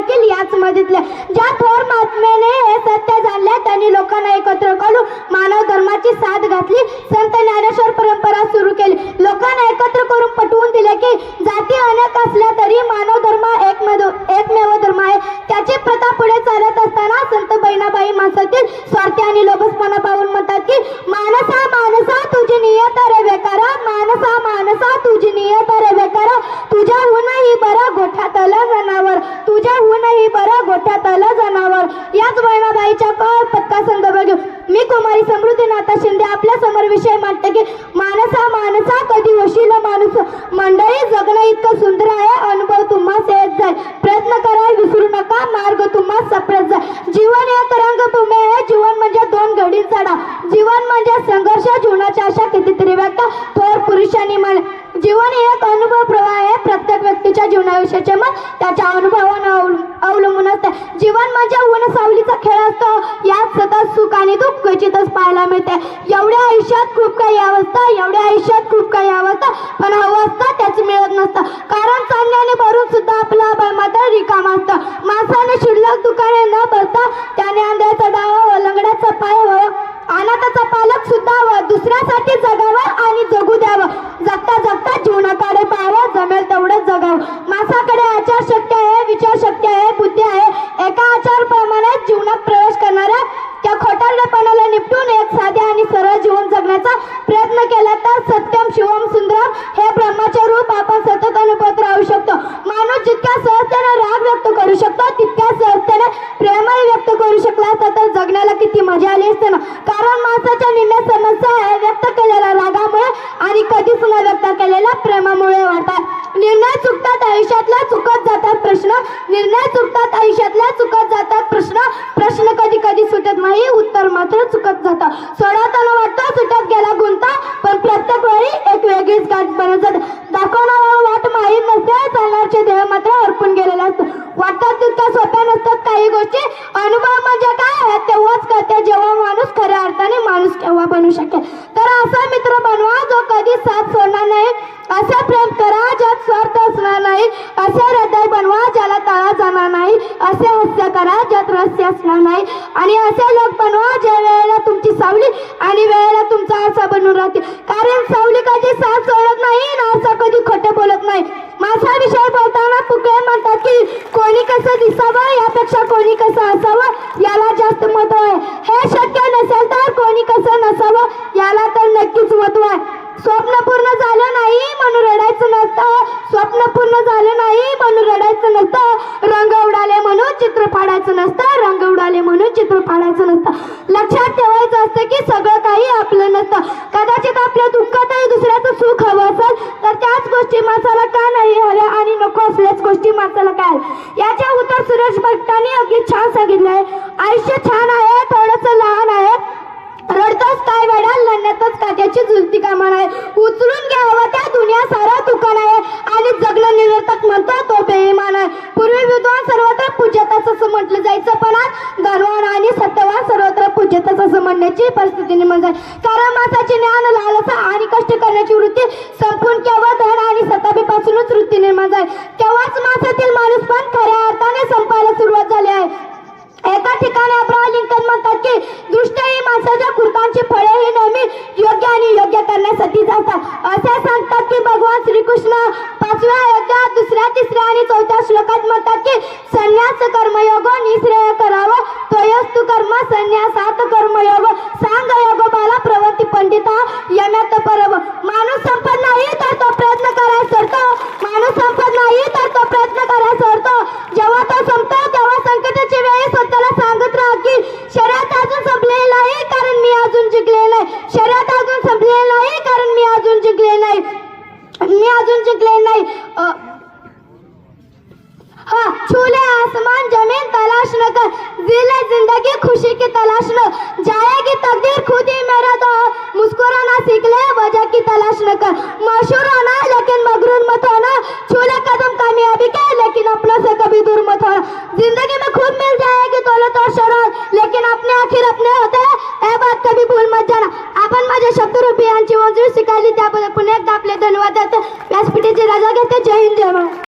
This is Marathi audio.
याच मधीतल्या ज्या थोर महात्म्याने हे सत्य जाणले त्यांनी लोकांना एकत्र करून मानव धर्माची साथ घातली. संत ज्ञानेश्वर परंपरा सुरू केली. लोकांना एकत्र करून पटवून दिले की जाती अनेक असल्या तरी मानव धर्म एकमेव एकमेव धर्म आहे. त्याची प्रथा पुढे चालत असताना संत बहिणाबाई माणसातील स्वार्थी आणि लोभसपणा पाहून म्हणतात की मानसा मानसा तुझी नियत रे बेकारा. मानसा मानसा तुझी नियत बरं गोठ्यात आलं जनावर. तुझ्याहूनही बरं गोठ्यात आलं जनावर. याच वैणाबाईच्या कळ पत्का संदर्भ घेऊन मी कुमारी समृद्धीनाथा शिंदे आपल्यासमोर विषय मांडते की माणसा मानसा कधी होशील माणूस. मंडळी जगणं इतकं सुंदर आहे. अनुभव तुम्हाला येत जाईल. प्रयत्न करा विसरू नका. मार्ग तुम्हाला सापडत जाईल जीवन एक रंगभूमी आहे जीवन म्हणजे दोन घडी चढा जीवन म्हणजे संघर्ष जीवनाच्या अशा कितीतरी व्याख्या थोर पुरुषांनी मला जीवन हे एक अनुभव प्रवाह आहे प्रत्येक व्यक्तीच्या जीवनाविषयीचे मत त्याच्या अनुभवावर अवलंबून असते. जीवन म्हणजे ऊन सावलीचा खेळ असतो. यात सतत सुख आणि दुःख क्वचितच पाहायला मिळते. एवढ्या आयुष्यात खूप काही अवस्था एवढ्या आयुष्यात खूप काही अवस्था पण हवं असतं त्याच मिळत नसतं. कारण चांगल्याने भरून सुद्धा आपला बळ मात्र रिकाम असतं. माणसाने शिल्लक दुकाने न भरता त्याने आंध्याचा डावा व लंगड्याचा पाय व अनाथाचा पालक सुद्धा व दुसऱ्यासाठी जगावं आपल्याकडे आचार शक्य आहे विचार शक्य आहे बुद्धी आहे. एका आचार प्रमाणे जीवनात प्रवेश करणाऱ्या त्या खोटारडेपणाला निपटून एक साधे आणि सरळ जीवन जगण्याचा प्रयत्न केला तर सत्यम शिवम सुंदरम हे ब्रह्माचे रूप आपण सतत अनुभवत राहू शकतो. माणूस जितक्या सहजतेने राग व्यक्त करू शकतो तितक्या सहजतेने प्रेमही व्यक्त करू शकला असता तर जगण्याला किती मजा आली असते ना. कारण माणसाच्या निम्या समस्या व्यक्त केलेल्या रागामुळे आणि कधीच न व्यक्त केलेल्या प्रेमामुळे वाटतात निर्णय चुकतात आयुष्यातल्या चुकत जातात प्रश्न. निर्णय चुकतात आयुष्यातल्या चुकत जातात प्रश्न. प्रश्न कधी कधी सुटत नाही उत्तर मात्र चुकत जातं. सोडवताना वाटतं सुटत गेला गुंता पण प्रत्येक वेळी एक वेगळीच गाठ बनत जाते. दाखवणारा वाट माहीत नसते चालणारचे देह मात्र अर्पून गेलेले असतं. वाटतात तितक्या सोप्या नसतात काही गोष्टी. अनुभव म्हणजे काय आहे तेव्हाच कळते जेव्हा माणूस खऱ्या अर्थाने माणूस केव्हा बनू शकेल? तर असा मित्र बनवा जो कधी साथ सोडणार नाही असे प्रेम करा ज्यात स्वार्थ असणार नाही असे हृदय बनवा ज्याला तळा जाणार नाही असे हास्य करा ज्यात रहस्य असणार नाही. आणि असे लोक बनवा ज्या वेळेला तुमची सावली आणि वेळेला तुमचा आरसा बनून राहतील. कारण सावली कधी साथ सोडत नाही ना आरसा कधी खोटे बोलत नाही. माझा विषय बोलताना फुकळे म्हणतात की कोणी कसं दिसावं? यापेक्षा कोणी कसं असावं? याला जास्त महत्त्व आहे. हे शक्य नसेल तर कोणी कसं नसावं याला तर नक्कीच महत्त्व आहे स्वप्न पूर्ण झालं नाही म्हणून रडायचं नसतं स्वप्न पूर्ण झालं नाही म्हणून रडायचं नसतं रंग उडाले म्हणून पाडायचं नसतं रंग उडाले म्हणून चित्र पाडायचं नसतं. लक्षात ठेवायचं असतं की सगळं काही आपलं नसतं. कदाचित आपल्या दुःखातही दुसऱ्याचं सुख हवं असेल तर त्याच गोष्टी माणसाला का नाही हव्या आणि नको असल्याच गोष्टी माणसाला काय? याच्या उत्तर सुरेश भट्टांनी अगदी छान सांगितलं आहे. आयुष्य छान आहे थोडंसं लहान आहे. रडतच काय वेळा लढण्यातच काट्याची झुलती कामा आहे. उचलून घ्यावं त्या दुनिया सारा दुकान आहे आणि जगणं निरर्थक म्हणतो तो बेईमान आहे पूर्वी विद्वान सर्वत्र पूज्यताच असं म्हटलं जायचं पण आज धनवान आणि सत्यवान सर्वत्र असं म्हणण्याची परिस्थिती निर्माण झाली. कारण माणसाची ज्ञान लालसा आणि कष्ट करण्याची वृत्ती संपून केवळ धन आणि सतापीपासूनच वृत्ती निर्माण झाली. तेव्हाच माणसातील माणूस पण खऱ्या अर्थाने संपायला सुरुवात झाली आहे. एका ठिकाणी अब्राहम लिंकन म्हणतात की दृष्ट ही माणसाच्या कृतांची फळे ही नेहमी योग्य आणि योग्य करण्यासाठी जातात. असे सांगतात की भगवान श्रीकृष्ण पाचव्या अयोध्या दुसऱ्या तिसऱ्या आणि चौथ्या श्लोकात म्हणतात की संन्यास कर्मयोग निश्रेय करा त्वयस्तु संन्यासात कर्मयोग सांग योग बाला प्रवृत्ती पंडिता यम्यात परव माणूस संपत नाही तर तो प्रयत्न करायचा सरतो माणूस संपत नाही तर तो प्रयत्न करायचा सरतो जेव्हा तो संपतो तेव्हा संकटाची वेळ स्वतःला सांगत राहा की शर्यत अजून संपलेली नाही कारण मी अजून जिंकले नाही. शर्यत अजून संपलेली नाही कारण मी अजून जिंकले नाही. मी अजून जिंकले नाही. जिंदगी खुशी की तलाश में जाएगी तकदीर खुद ही मेरा तो। मुस्कुराना सीख ले वजह की तलाश न कर। मशहूर होना लेकिन मगरून मत होना। छोले कदम कामयाबी के लेकिन अपनों से कभी दूर मत होना जिंदगी में खूब मिल जाएगी दौलत तो शरण लेकिन अपने आखिर अपने होते ए बात कभी भूल मत जाना। आपण माझ्या शब्द रुपयांची मंजूर शिकायली त्याबद्दल पुन्हा एकदा आपले धन्यवाद देते। व्यासपीठाचे राजा घेते जय हिंद जय